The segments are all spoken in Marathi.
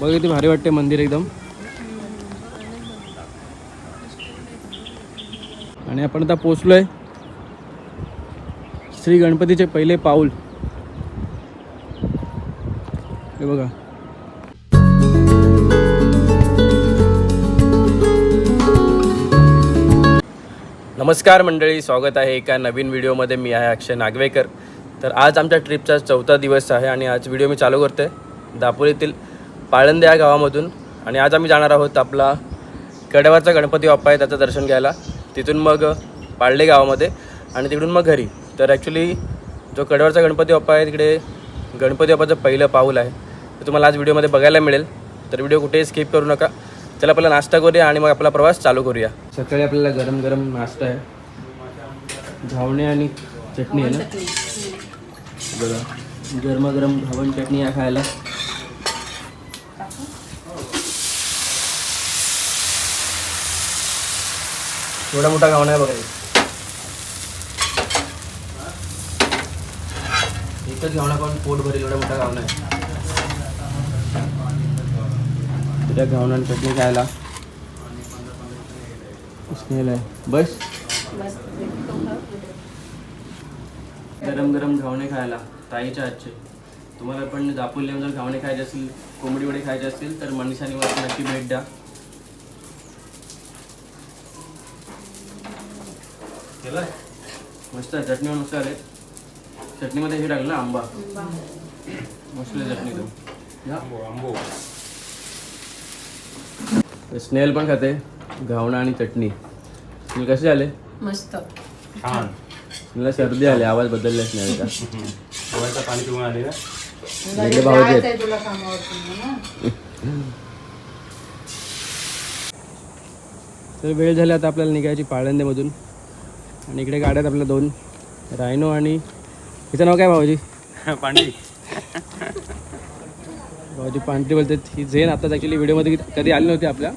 बघ किती भारी वाटते मंदिर एकदम. आणि आपण आता पोचलोय श्री गणपतीचे पहिले पाऊल. हे बघा. नमस्कार मंडळी स्वागत आहे एका नवीन व्हिडिओमध्ये. मी आहे अक्षय नागवेकर. तर आज आमच्या ट्रिपचा चौथा दिवस आहे आणि आज व्हिडिओ मी चालू करतो आहे दापोलीतील पाळंदे या गावामधून. आणि आज आम्ही जाणार आहोत आपला कडेवाचा गणपती बाप्पा आहे त्याचं दर्शन घ्यायला. तिथून मग पाळले गावामध्ये आणि तिकडून मग घरी. तर ॲक्च्युली जो कडेवरचा गणपती बाप्पा आहे तिकडे गणपती बाप्पाचं पहिलं पाऊल आहे. ते तुम्हाला आज व्हिडिओमध्ये बघायला मिळेल. तर व्हिडिओ कुठेही स्किप करू नका. चला आपला नाश्ता करूया आणि मग आपला प्रवास चालू करूया. सकाळी आपल्याला गरम गरम नाश्ता आहे. घावणे आणि चटणी आहे ना? बघा गरमागरम घावण चटणी आहे खायला. एवढा मोठा घावणा आहे बघा एकच घावणा पण पोट भरेल एवढा मोठा घावणा आहे त्या आणि चटणी खायला. स्मेल आहे. बस. गरम गरम घावणे खायला ताईच्या आजचे तुम्हाला पण दापोलीला जर घावणे खायचे असतील कोंबडी वडे खायचे असतील तर मनीषा निवास नक्की भेट द्या. मस्त आहे चटणी मस्त आले चटणीमध्ये हे टाकलं ना आंबा. मस्त आहे चटणी तो. स्नेल पण खाते घावणा आणि चटणी. स्नेल कसे आले मस्त. छान. स्नेलला सर्दी आली आवाज बदलला स्नेलचा. डोळ्याचं पाणी पिऊन आले का? वेगळे आहेत. तुला ना तर वेळ झाली आता आपल्याला निघायची पाळंदेमधून. आणि इकडे गाड्यात आपल्या दोन रायनो आणि हिचं नाव काय भाऊजी? पाणी भाऊजी पांढरी बोलते ही झेन आताच ॲक्च्युली व्हिडिओमध्ये कधी आली नव्हती आपल्या.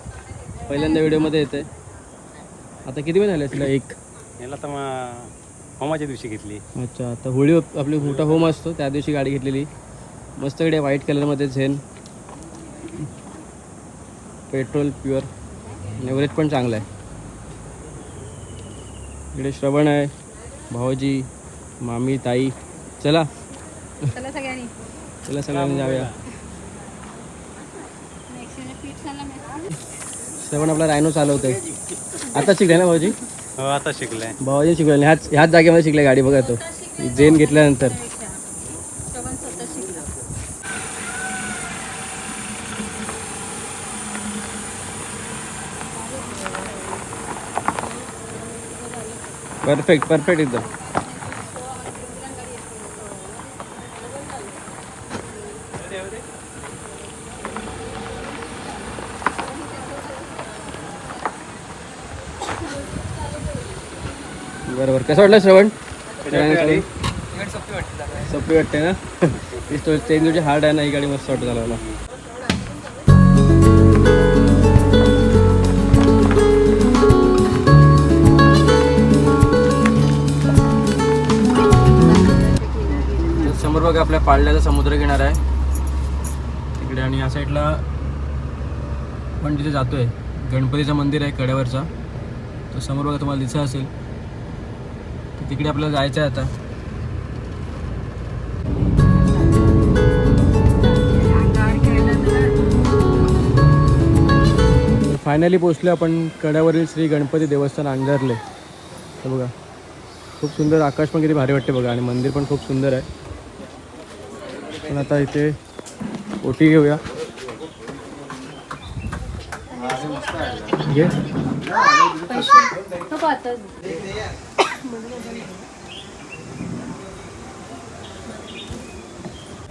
पहिल्यांदा व्हिडिओमध्ये येते. आता किती वेळ झाले तिला एक. याला तर मग होमाच्या दिवशी घेतली. अच्छा आता होळी आपली मोठा होम असतो. त्या दिवशी गाडी घेतलेली. मस्त गाडी व्हाईट कलरमध्ये झेन. Petrol pure. एव्हरेज पण चांगलं आहे. इकडे श्रवण आहे भाऊजी मामी ताई. चला. चला सगळ्यांनी. चला सगळ्यांनी जाऊया. श्रवण आपला रायनो चालवतोय. आता शिकले ना भाऊजी? हो आता शिकलाय. भाऊजी शिकवले ह्याच ह्याच जागेमध्ये शिकले गाडी बघा तो. झेन घेतल्यानंतर श्रवण स्वतः शिकला परफेक्ट परफेक्ट एकदम बरोबर. कसं वाटलं श्रवण? सोपी वाटते ना? चेंजची हार्ड आहे ना ही गाडी मस्त वाटत चालवायला समोर बघा आपल्या पाळल्याचा समुद्र किनारा आहे. तिकडे आणि या साईडला पण तिथे जातोय. गणपतीचं मंदिर आहे कड्यावरचा तो समोर बघा तुम्हाला दिसत असेल. तर तिकडे आपल्याला जायचं आहे आता. फायनली पोचलो आपण कड्यावरील श्री गणपती देवस्थान अंगारले तर बघा खूप सुंदर आकाश पण किती भारी वाटते बघा. आणि मंदिर पण खूप सुंदर आहे. पण आता इथे ओटी घेऊया. घे.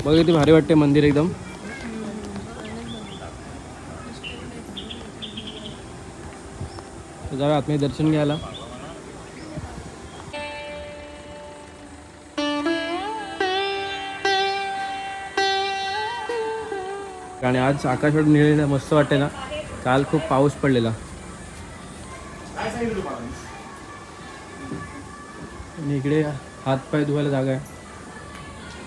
बघ किती भारी वाटते मंदिर एकदम. तर जाऊया दर्शन घ्यायला. आणि आज आकाशवाणी निळेलं मस्त वाटते ना? काल खूप पाऊस पडलेला. आणि इकडे हातपाय धुवायला जागा आहे.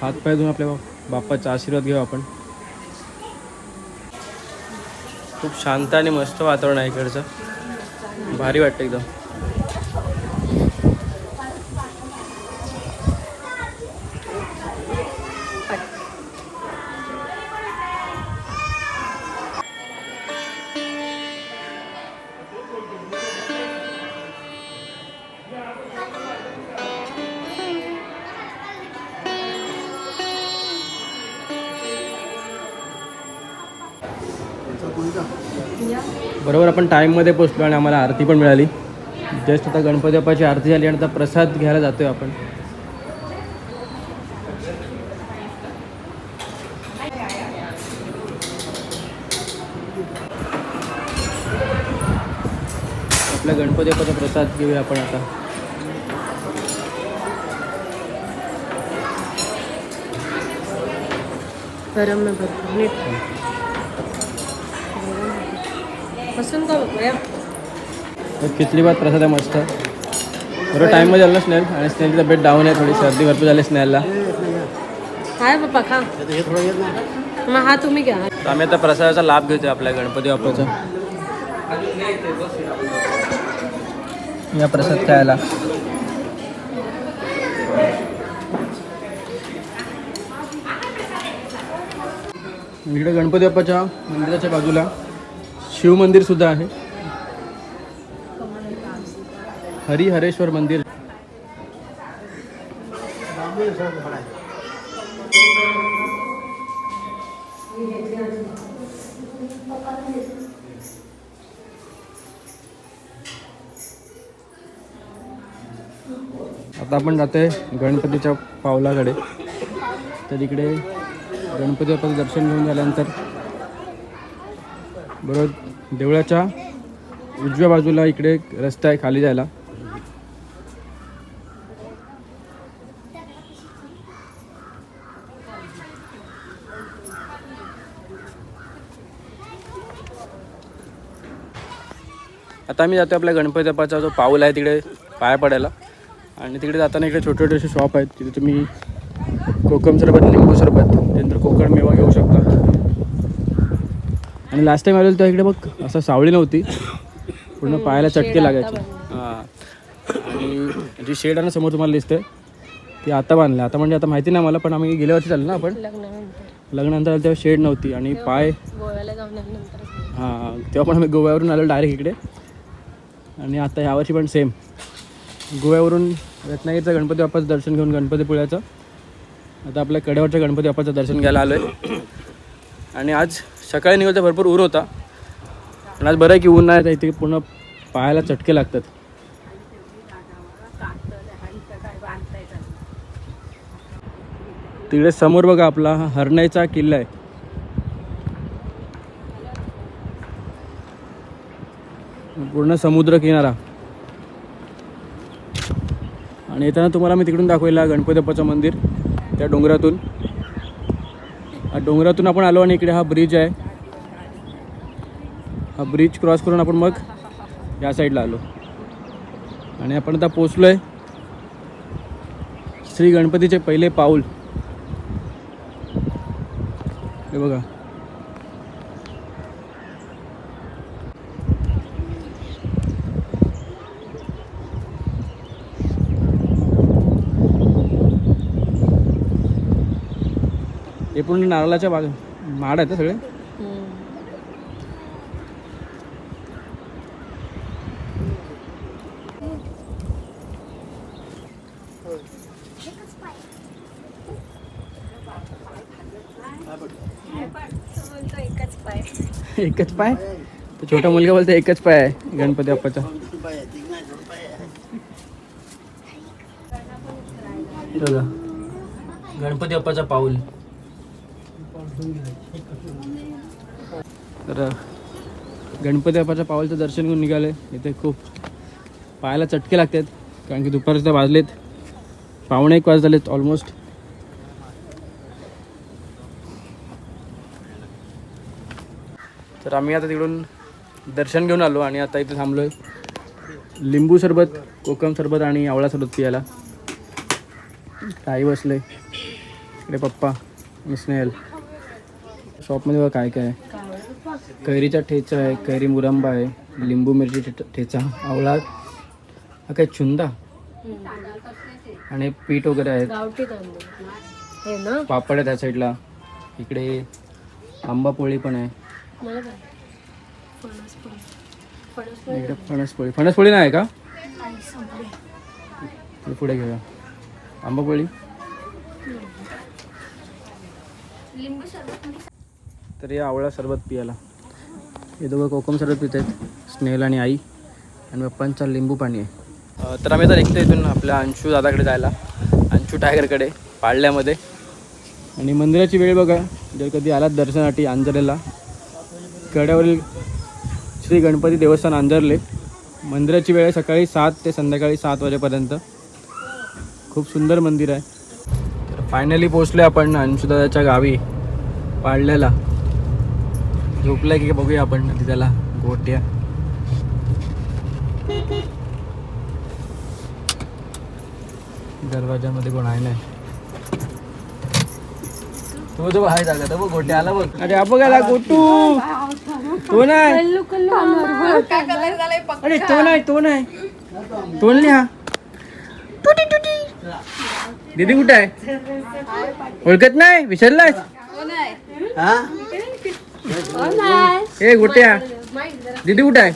हातपाय धुवून आपल्या बाप्पाचा आशीर्वाद घेऊ आपण. खूप शांत आणि मस्त वातावरण आहे इकडचं. भारी वाटतं एकदम. बरोबर आपण टाईममध्ये पोचलो आणि आम्हाला आरती पण मिळाली. जस्ट आता गणपती बाप्पाची आरती झाली आणि आता प्रसाद घ्यायला जातोय आपण. आपल्या गणपती बाप्पाचा प्रसाद घेऊया आपण आता. गरम भरपूर बसून का बघूया भात प्रसाद आहे मस्त. बरोबर टाईममध्ये आलं स्नेल आणि स्नेलची तब्येत डाऊन आहे थोडी सर्दी भरपूर झाली स्नेलला काय बाप्पा खा. मग हा तुम्ही घ्या. आम्ही आता प्रसादाचा लाभ घेतोय आपल्या गणपती बाप्पाचा. या प्रसाद खायला. इकडे गणपती बाप्पाच्या मंदिराच्या बाजूला. शिव मंदिर सुद्धा आहे. हरिहरेश्वर मंदिर. आता आपण जाते गणपतीच्या पावलाकडे. तर इकडे गणपती बाप्पाचं दर्शन घेऊन झाल्यानंतर बरोबर देवळाच्या उजव्या बाजूला इकडे एक रस्ता आहे खाली जायला. आता आम्ही जातो आपल्या गणपती बाप्पाचा जो पाऊल आहे तिकडे पाया पडायला. आणि तिकडे जाताना इकडे छोटे छोटे असे शॉप आहेत तिथे तुम्ही कोकम सरबत लिंबू सरबत त्यानंतर कोकण मेवा घेऊ शकता. आणि लास्ट टाइम आलेलो तेव्हा इकडे बघ असं सावळी नव्हती. पूर्ण पायाला चटके लागायचे. हां. आणि जी शेड आहे ना समोर तुम्हाला दिसते ती आता बांधली. आता म्हणजे आता माहिती नाही मला पण आम्ही गेल्या वर्षी चाललो ना आपण. लग्नानंतर. आलं तेव्हा शेड नव्हती आणि पाय हां तेव्हा पण आम्ही गोव्यावरून आलो डायरेक्ट इकडे. आणि आता यावर्षी पण सेम गोव्यावरून रत्नागिरीचं गणपती बाप्पाचं दर्शन घेऊन गणपतीपुळ्याचं आता आपल्या कड्यावरच्या गणपती बाप्पाचं दर्शन घ्यायला आलो आहे आणि आज सकाळी निघाल तर भरपूर ऊन होता. पण आज बरं आहे की ऊन नाही तर इथे पूर्ण पायाला चटके लागतात. तिकडे समोर बघा आपला हा हरणाईचा किल्ला आहे. पूर्ण समुद्र किनारा आणि येताना तुम्हाला मी तिकडून दाखवलेला गणपती बाप्पाचं मंदिर त्या डोंगरातून. डोंगरातून आपण आलो आणि इकडे हा ब्रिज आहे. हा ब्रिज क्रॉस करून आपण मग या साईडला आलो. आणि आपण आता पोचलो आहे श्री गणपतीचे पहिले पाऊल. हे बघा. हे पूर्ण नारळाच्या बाग माड आहेत सगळे? एकच पाय. तो छोटा मुलगा बोलतो एकच पाय आहे गणपती बाप्पाचा. बघा गणपती बाप्पाचा पाऊल. तर गणपती बाप्पाच्या पाऊलचं दर्शन घेऊन निघाले. इथे खूप पायाला चटके लागतात कारण की दुपारचे वाजलेत. पावणे एक वाजलेत ऑलमोस्ट तर आम्ही आता तिकडून दर्शन घेऊन आलो आणि आता इथे थांबलो आहे लिंबू सरबत कोकम सरबत आणि आवळा सरबत पियाला. काही बसले. इकडे पप्पा आणि स्नेहल. शॉपमध्ये बघा काय काय आहे. कैरीचा ठेचा आहे कैरी मुरंबा आहे लिंबू मिरची ठेचा आवळा. हा काय चुंदा आणि पीठ वगैरे आहेत. पापड आहे त्या साईडला. इकडे आंबा पोळी पण आहे. मला काय? फणस पण फणस इकडे फणसपोळी. फणसपोळी नाही आहे का इकडे पुढे घेऊया. आंबा पोळी तर या आवळा सरबत पियाला. हे दोघं कोकम सरबत पित आहेत. स्नेहल आणि आई. आणि पप्पांचा लिंबू पाणी आहे. तर आम्ही आता निघतो इथून आपल्या अंशू दादाकडे जायला. अंशू टायगरकडे पाळल्यामध्ये आणि मंदिराची वेळ बघा. जर कधी आलात दर्शनासाठी अंजरेला कड्यावरील श्री गणपती देवस्थान अंजरले मंदिराची वेळ सकाळी सात ते संध्याकाळी सात वाजेपर्यंत. खूप सुंदर मंदिर आहे. तर फायनली पोचले आपण अंशुदाच्या गावी पाळल्याला झोपलं की बघूया आपण आधी त्याला. गोट्या. दरवाजामध्ये कोण आहे नाही. तो जो आहे जागा तो बघ गोट्या आला बघ. अरे हा बघायला गोटू. तो नाही. कल्लू कल्लू. आम्हाला अरे तो नाही तो नाही. तो नाही हा. टुटी टुटी. दीदी कुठे आहे? ओळखत नाही? विसरलास ए गोट्या. दीदी कुठे आहे?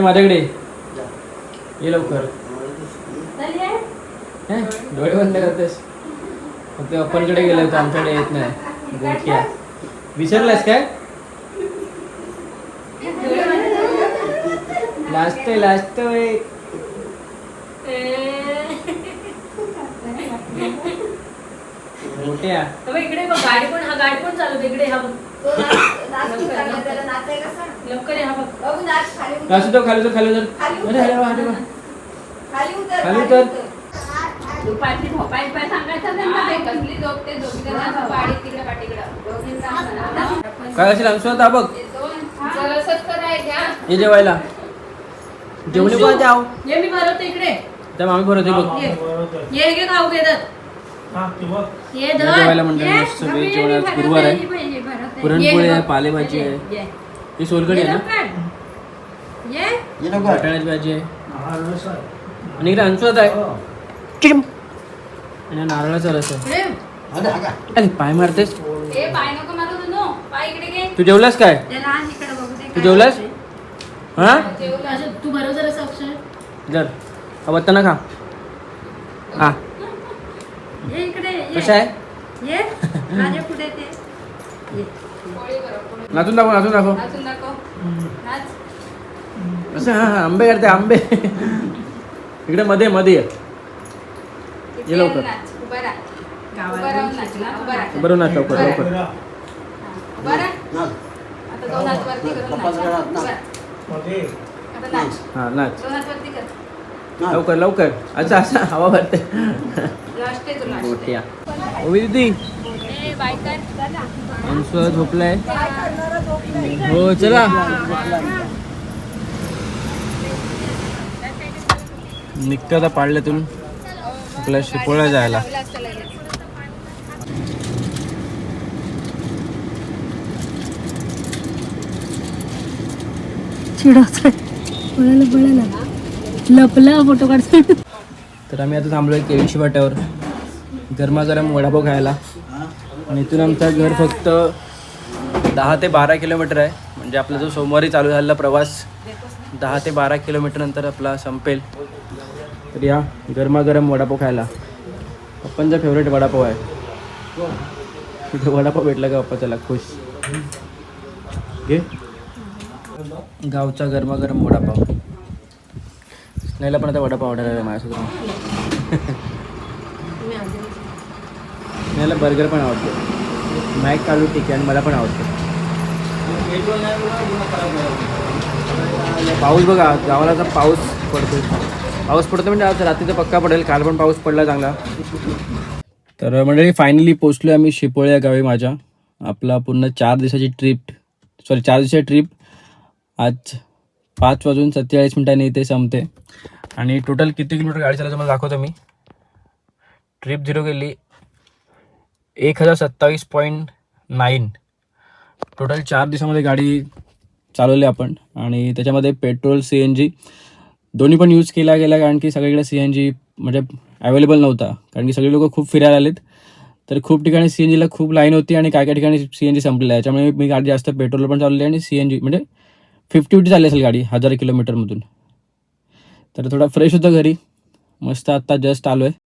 माझ्याकडे. ये. ये लवकर. हे? डोळे बंद करतेस? फक्त अप्पांकडे गेलं होतं आमच्याकडे येत नाही. विसरलास काय? लास्ट लास्ट गोट्या इकडे बघ गाडी पण हा गाडी पण चालू इकडे हा बघ. लवकर या हा बघ. असू तो खाली तो खाली उतर अरे अरे वा, अरे वा. खाली उतर. दुपारची झोपाय पाय सांगायचं त्यांना ते कसली झोप ते झोपीला पाडी तिकडे पाठीकडे. काय असेल अंशू आता बघ. ये जेवायला. जेवणी पण जाऊ. ये मी भरवते इकडे. त्या मामी बरोबर बघ. ये. घे खाऊ घेतात ये धर. जेवायला ये. मस्त व्हेज जेवण आज गुरुवार आहे. पुरणपोळी आहे पालेभाजी आहे. ये. ही सोलकडी आहे ना? वाटाण्याची भाजी आहे. आणि इकडे अंशू आता आहे. चिडम. आणि नारळाचा रस आहे. अरे पाय मारतेस? ए पाय नको मारू तू नो पाय इकडे घे. तू जेवलास काय? ते लहान इकडे बघू दे तू जेवलास? हा? तू जरा हा बत्ताना खा. हा. ये इकडे ये. कसं आहे. नाचून दाखव नाचून दाखव. असं हा हा आंबे करते आंबे. इकडे मध्ये मध्ये ये. लवकर. नाच नाच लवकर. लवकर हा. नाच. नाच. दोन हात वरती कर. लवकर लवकर. अच्छा असं हवा भरते. ओवी दीदी. अंशु झोपलाय. हो चला. निघतो आता पाडल्यातून. आपल्या शिपोळा जायला. लपला फोटो काढतो तर आम्ही आता थांबलोय केळशी वाट्यावर गरमागरम वडापाव खायला. आणि इथून आमचं घर फक्त दहा ते बारा किलोमीटर आहे. म्हणजे आपला जो सोमवारी चालू झालेला प्रवास दहा ते बारा किलोमीटर नंतर आपला संपेल. तर या गरमागरम वडापाव खायला. पप्पांचा फेवरेट वडापाव आहे. तिथे वडापाव भेटला का पप्पा त्याला? खुश. घे. गावचा गरमागरम वडापाव. स्नेहला पण आता वडापाव ऑर्डर आहे माझ्यासोबत. स्नेहला बर्गर पण आवडतो. मॅक कालू ठीक आहे आणि मला पण आवडतो. पाऊस बघा गावाला तर पाऊस पडतो पाऊस पडतो म्हणजे आज रात्रीचा पक्का पडेल. काल पण पाऊस पडला चांगला. तर मंडळी फायनली पोचलो आम्ही शिपोळे या गावी माझ्या. आपला पूर्ण चार दिवसाची ट्रिप सॉरी चार दिवसाची ट्रिप आज पाच वाजून सत्तेचाळीस मिनिटांनी इथे संपते. आणि टोटल किती किलोमीटर गाडी चालवतो मला दाखवतो मी. ट्रिप झिरो गेली एक हजार सत्तावीस पॉईंट नाईन टोटल चार दिवसामध्ये गाडी चालवली आपण. आणि त्याच्यामध्ये पेट्रोल सी एन जी दोन्ही पण यूज केला गेला कारण की सगळीकडे सी एन जी म्हणजे अवेलेबल नव्हता. कारण की सगळे लोक खूप फिरायला आलेत. तर खूप ठिकाणी सी एन जीला खूप लाईन होती आणि काय काय ठिकाणी सी एन जी संपलेलं आहे. त्यामुळे मी गाडी जास्त पेट्रोल पण चालवली आणि सी एन जी म्हणजे फिफ्टी फिफ्टी चालली असेल गाडी हजार किलोमीटरमधून. तर थोडा फ्रेश होतं घरी. मस्त आत्ता जस्ट आलो आहे